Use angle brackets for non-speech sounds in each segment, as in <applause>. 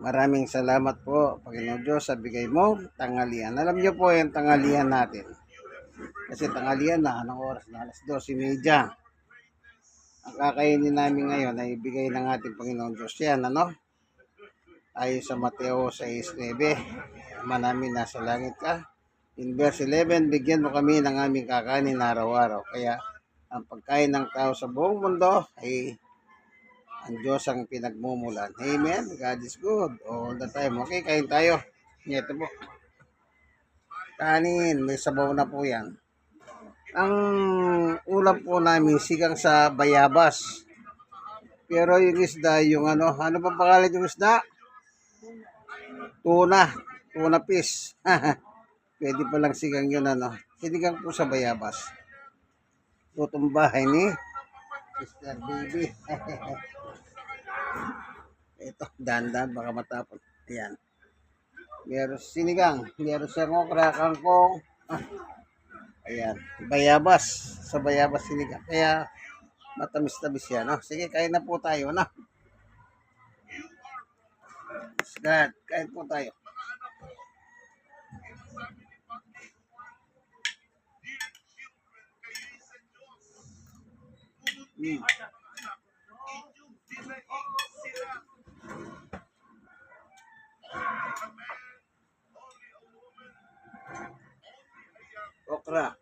Maraming salamat po, Panginoon Diyos, sa bigay mo tanghalian. Alam niyo po yung tanghalian natin. Kasi tanghalian na, anong oras na? Alas 12.30. Ang kakainin namin ngayon ay ibigay ng ating Panginoon Diyos yan, ano? Ayon sa Mateo 6.9, Ama namin nasa langit ka. In verse 11, bigyan mo kami ng aming kakanin araw-araw. Kaya ang pagkain ng tao sa buong mundo ay ang Diyos ang pinagmumulan. Amen. God is good all the time. Okay, kain tayo. Ito po. Kanin, may sabaw na po yan. Ang ulam po namin, sigang sa bayabas. Pero yung isda, yung ano, ano pa pangalan yung isda? Tuna. Tuna fish. <laughs> Pwede pa lang sigang yun, ano. Sinigang po sa bayabas. Lutong bahay ni Sister Baby. <laughs> Ito, dandan, baka matapon. Ayan. Meron sinigang, meron siyang okra, kangkong. Ah, ayan, bayabas. Sa bayabas sinigang. Kaya, matamis-tamis yan. No? Sige, kain na po tayo. No? God, kain po tayo. Mm. Okra.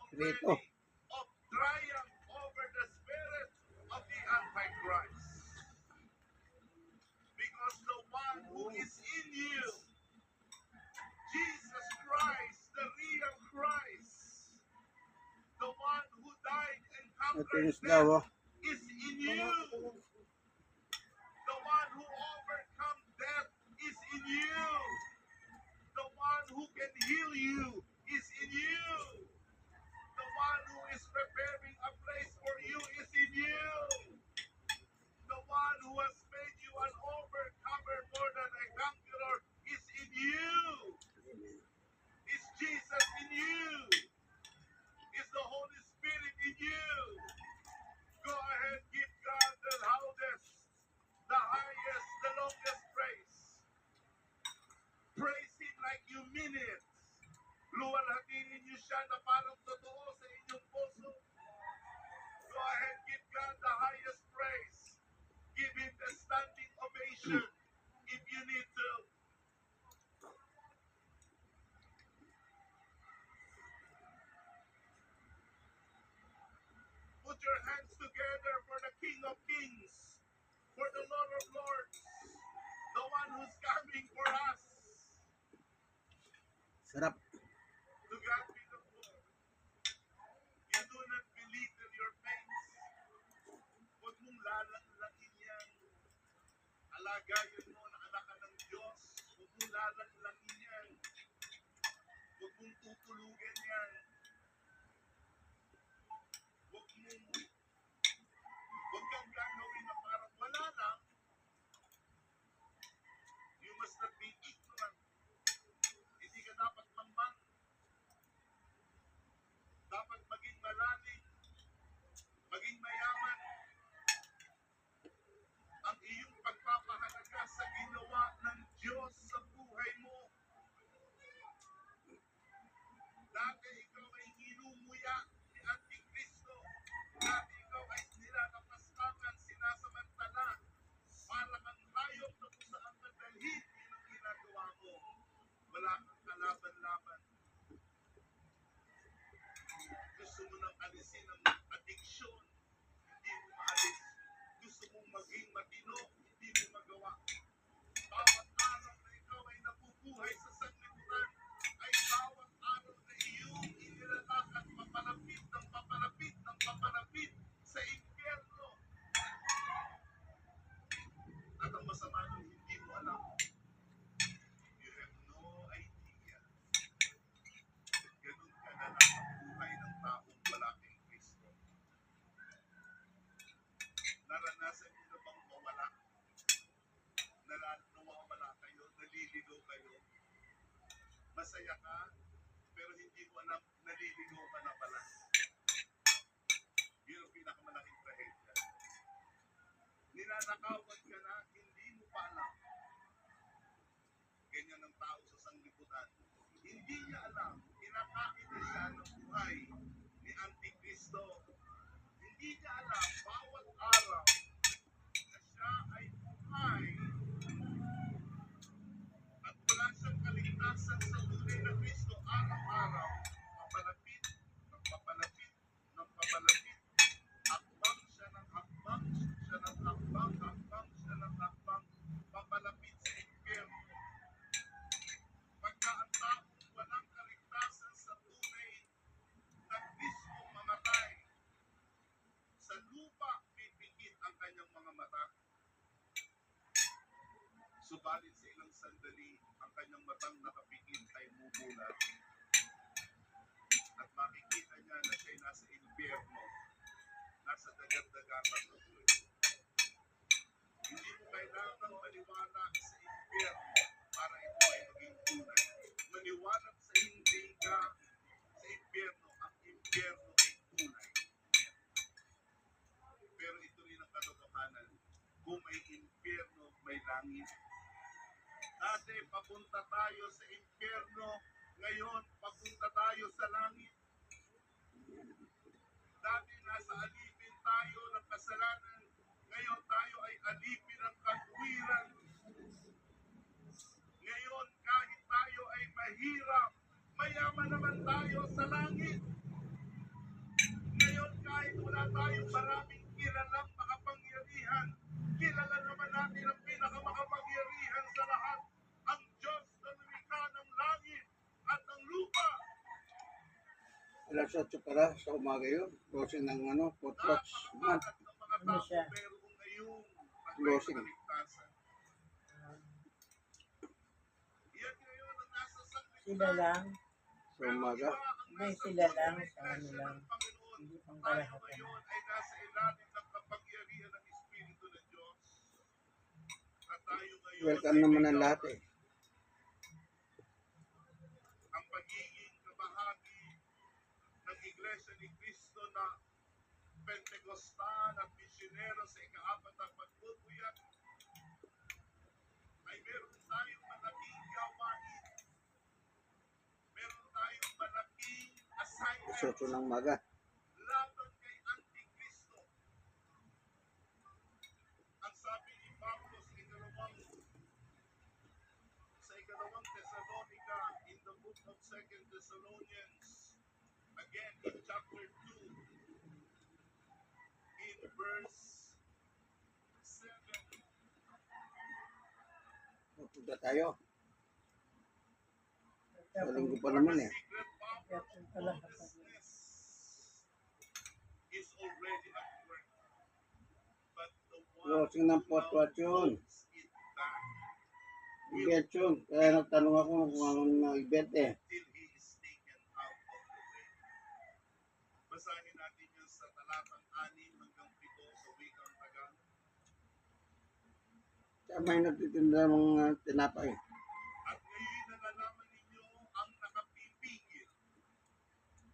and Ito yung isda, oh. Alagayan mo na anak ka ng Diyos. Huwag mong lalang-langin yan. Huwag mong tutulugan yan. Huwag mong huwag kang gagawin na parang wala lang. You must not be ignorant. Hindi ka dapat mamang. you know Masaya ka, pero hindi mo alam, naliligaw ka na pala. Yun ang pinakamalaking trahedya. Ninanakawan ka na, hindi mo pa alam. Ganyan ang tao sa sanglibutan. Hindi niya alam, kinakain na siya ng buhay ni Antikristo. Subalit sa ilang sandali, ang kanyang matang nakapikit ay mumulat. At makikita niya na siya'y nasa impyerno, nasa dagat-dagatan ng buhay. Hindi mo kailangang maniwala sa impyerno para ito ay maging tunay. Maniwala sa hindi ka sa impyerno, ang impyerno ay tunay. Pero ito rin ang katotohanan. Kung may impyerno, may langit. Dati papunta tayo sa impyerno, ngayon papunta tayo sa langit. Dati nasa alipin tayo ng kasalanan, ngayon tayo ay alipin ng katwiran. Ngayon kahit tayo ay mahirap, mayaman naman tayo sa langit. Ngayon kahit wala tayong maraming kilalang makapangyarihan, kilala naman natin ang pinakamakapangyarihan Alas 8 pala sa umaga yun. Closing ng ano, watch month. Ano siya? Closing. Sila lang, Sa umaga. Hindi, sila lang sa ano lang. hindi pang kalahatan. ay nasa ilalim ng kapangyarihan ng Espiritu ng Diyos. At tayo ngayon Welcome naman ang lahat eh. Ni Cristo na Pentecostal at misyonero sa ikaapat ng pagpupuyat ay meron tayong malaking gawain. Meron tayong malaking assignment 8 ng umaga. laban kay Antikristo. Ang sabi ni Pablo sa ikalawang sa ikalawang Thessalonica in the book of Second Thessalonians again in chapter 2 in verse 7 Pupunta tayo. Sa Tapos, linggo pa naman eh. is already at work. But the one Closing ng watch yun. Event yun. Kaya nagtanong ako kung anong na event eh. Kaya may nagtitinda ng mga tinapay. At ngayon nalalaman ninyo ang nakapipigil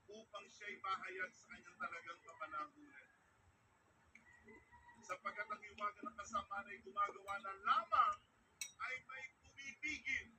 upang siya'y mahayag sa kanyang talagang kapanahunan. Sapagkat ang iwagan ng kasama na gumagawa na lamang ay may pumipigil.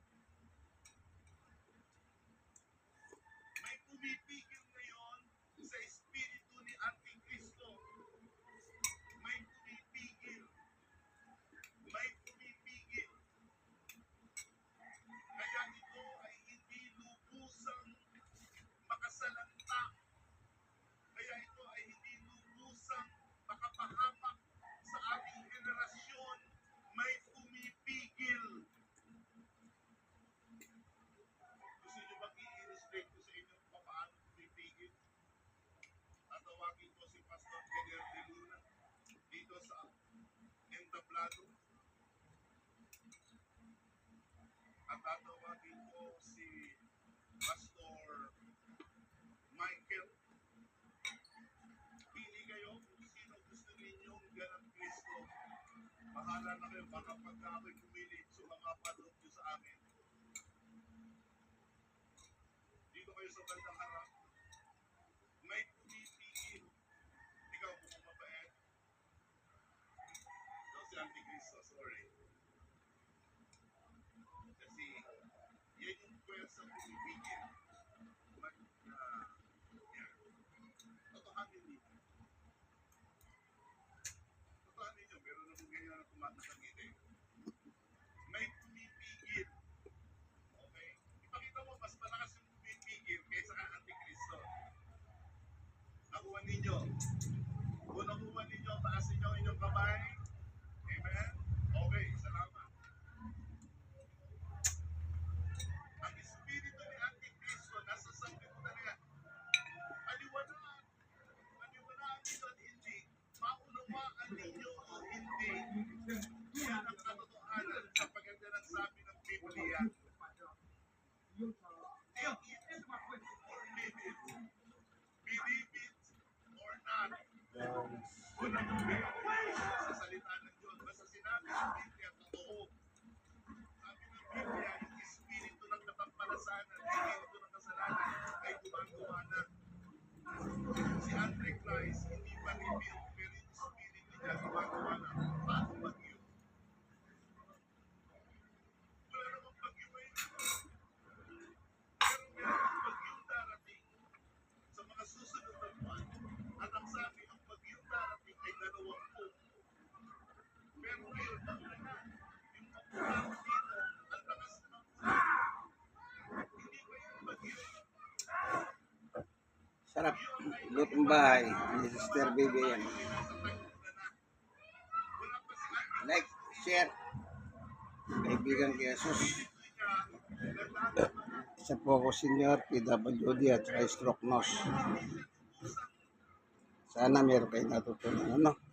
tumawagin ko si Pastor Kenner de Luna dito sa entablado. At tatawagin ko si Pastor Michael. Pili kayo kung sino gusto ninyong ganang Kristo. Bahala na kayo baka pagka ako'y pumili, sumamapanood nyo sa amin. Dito kayo sa bandang harap. Tumatasangit eh. May. Okay? Ipakita mo, mas malakas yung pumipigil kaysa ka Antikristo. Nakuha ninyo. Kung nakuha ninyo, taasin ang inyong kamay. Sarap. Lutong bahay. Ni Sister Baby yan. Like, share. Kaibigan kay Jesus. Isa po ako senior, PWD at stroke nurse. Sana meron kayo natutunan. Ano?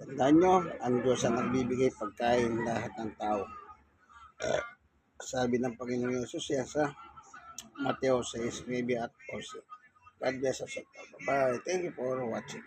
Tandaan nyo, ang Diyos ang nagbibigay pagkain lahat ng tao. Eh, sabi ng Panginoon Yesus yan sa Mateo 6, maybe at 14. God bless us all. Bye. Thank you for watching.